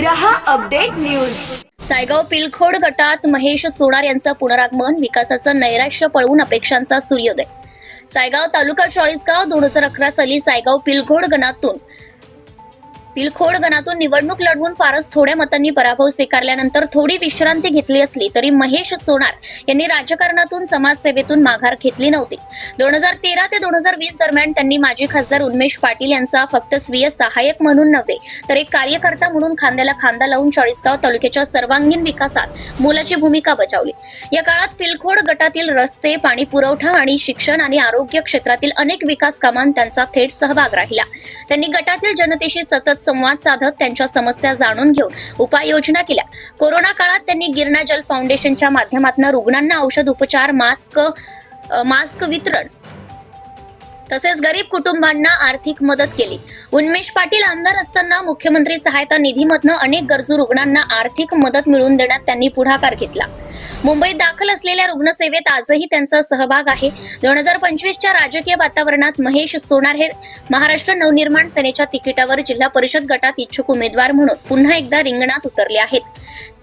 रहा update news. Saigaon पिलखोड गटात महेश सोनार यांचं पुनरागमन विकासाचं नैराश्य पळवून अपेक्षांचा सूर्योदय. सायगाव तालुका चाळीसगाव दोन हजार अकरा साली सायगाव पिलखोड गणातून पिलखोड गणातून निवडणूक लढवून फारच थोड्या मतांनी पराभव स्वीकारल्यानंतर थोडी विश्रांती घेतली असली तरी महेश सोनार यांनी राजकारणातून समाजसेवेतून माघार घेतली नव्हती. दोन हजार तेरा ते दोन हजार वीस दरम्यान त्यांनी माजी खासदार उन्मेश पाटील यांचा फक्त स्वीय सहाय्यक म्हणून नव्हे तर एक कार्यकर्ता म्हणून खांद्याला खांदा लावून चाळीसगाव तालुक्याच्या सर्वांगीण विकासात मोलाची भूमिका बजावली. या काळात पिलखोड गटातील रस्ते पाणी पुरवठा आणि शिक्षण आणि आरोग्य क्षेत्रातील अनेक विकास कामांत त्यांचा थेट सहभाग राहिला. त्यांनी गटातील जनतेशी सतत संवाद साधत त्यांच्या समस्या जाणून घेऊन उपाययोजना केल्या. कोरोना काळात त्यांनी गिरणा जल फाउंडेशनच्या माध्यमातून रुग्णांना औषध उपचार मास्क मास्क वितरण तसेच गरीब कुटुंबांना आर्थिक मदत केली. उन्मेष पाटील आमदार असताना मुख्यमंत्री सहायता निधीमधनं अनेक गरजू रुग्णांना आर्थिक मदत मिळवून देण्यात त्यांनी पुढाकार घेतला. मुंबईत दाखल असलेल्या रुग्णसेवेत आजही त्यांचा सहभाग आहे. दोन हजार पंचवीसच्या राजकीय वातावरणात महेश सोनार हे महाराष्ट्र नवनिर्माण सेनेच्या तिकिटावर जिल्हा परिषद गटात इच्छुक उमेदवार म्हणून पुन्हा एकदा रिंगणात उतरले आहेत.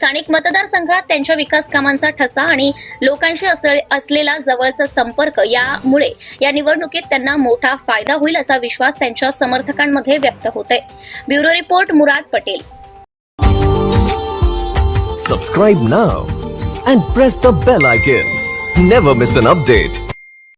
स्थानिक मतदारसंघात त्यांच्या विकास कामांचा ठसा आणि लोकांशी असलेला जवळचा संपर्क यामुळे या निवडणुकीत त्यांना मोठा फायदा होईल असा विश्वास त्यांच्या समर्थकांमध्ये व्यक्त होतोय. Bureau report Murad Patel. Subscribe now and press the bell icon never miss an update